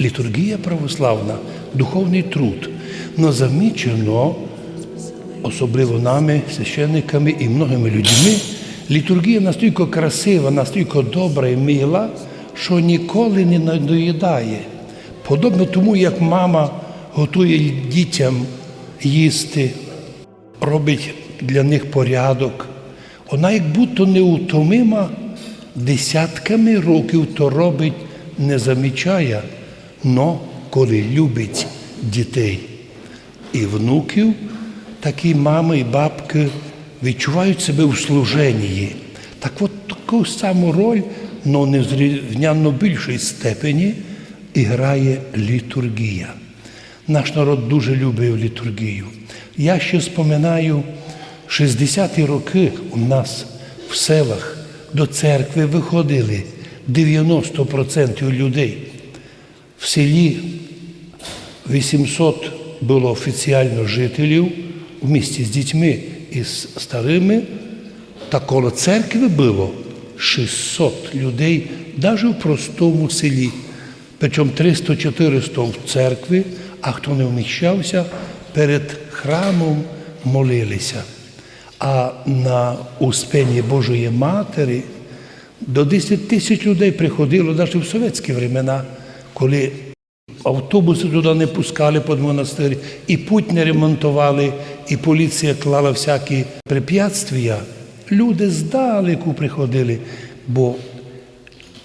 літургія православна, духовний труд. Но замічено, особливо нами, священниками і многими людьми, літургія настільки красива, настільки добра і мила, що ніколи не надоїдає. Подобно тому, як мама готує дітям їсти, робить для них порядок. Вона як будто неутомима десятками років то робить, не замічає, но коли любить дітей і внуків, такі мами і бабки відчувають себе в служенні. Так от таку саму роль, але не в зрівняно більшій степені, і грає літургія. Наш народ дуже любив літургію. Я ще споминаю 60-ті роки у нас в селах до церкви виходили 90% людей. В селі 800 було офіціально жителів в місті з дітьми і з старими, та коло церкви було 600 людей, навіть в простому селі. Причому 300-400 в церкві, а хто не вміщався, перед храмом молилися. А на Успенні Божої Матері до 10 тисяч людей приходило навіть в совєтські времена, коли автобуси туди не пускали під монастир, і путь не ремонтували, і поліція клала всякі препятствия. Люди здалеку приходили, бо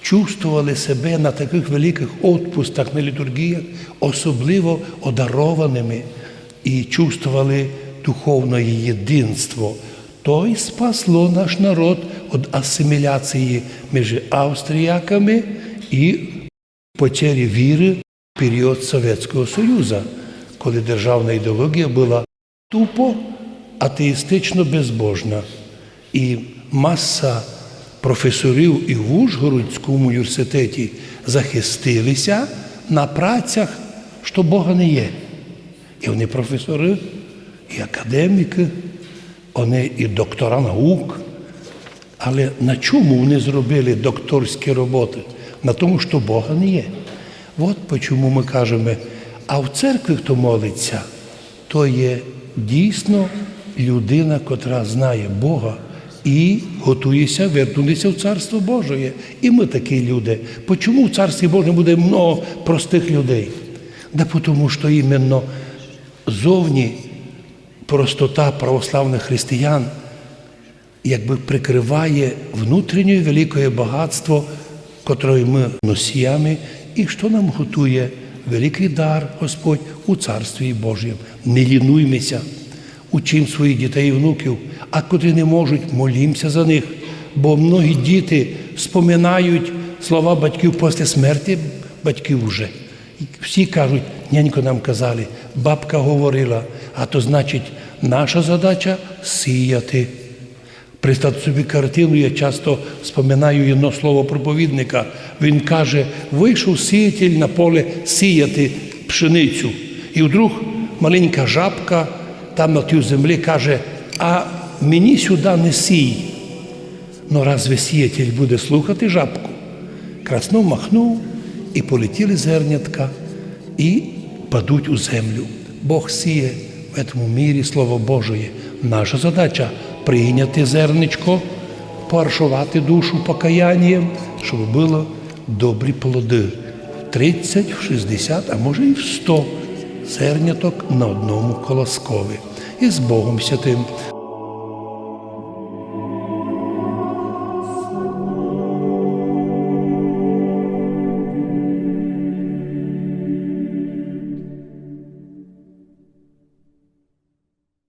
чувствували себе на таких великих відпустах, на літургіях, особливо одарованими і чувствували духовне єдинство. То й спасло наш народ від асиміляції між австріяками і потері віри в період Совєтського Союзу, коли державна ідеологія була тупо атеїстично безбожна. І маса професорів і в Ужгородському університеті захистилися на працях, що Бога не є. І вони професори, і академіки, вони і доктора наук. Але на чому вони зробили докторські роботи? На тому, що Бога не є. От чому ми кажемо, а в церкві, хто молиться, то є дійсно людина, котра знає Бога і готується вернутися в Царство Боже. І ми такі люди. Чому в Царстві Божому буде много простих людей? Да тому що іменно зовні простота православних християн якби прикриває внутрішнє велике багатство, котрої ми носіями, і що нам готує великий дар Господь у Царстві Божому. Не лінуймося, учимо своїх дітей і внуків, а котрі не можуть, молімося за них. Бо многі діти споминають слова батьків після смерті батьків уже. І Всі кажуть, нянько нам казали, бабка говорила, а то значить, наша задача сіяти. Представте собі картину, я часто споминаю одно слово проповідника. Він каже, вийшов сіятель на поле сіяти пшеницю. І вдруг маленька жабка там на тій землі каже, а мені сюди не сій. Ну разве сіятель буде слухати жабку? Краснов махнув, і полетіли зернятка, і падуть у землю. Бог сіє в цьому мірі Слово Божє. Наша задача прийняти зерничко, поаршувати душу покаянням, щоб було добрі плоди. В 30, в 60, а може і в 100 зерняток на одному колоскові. І з Богом святим.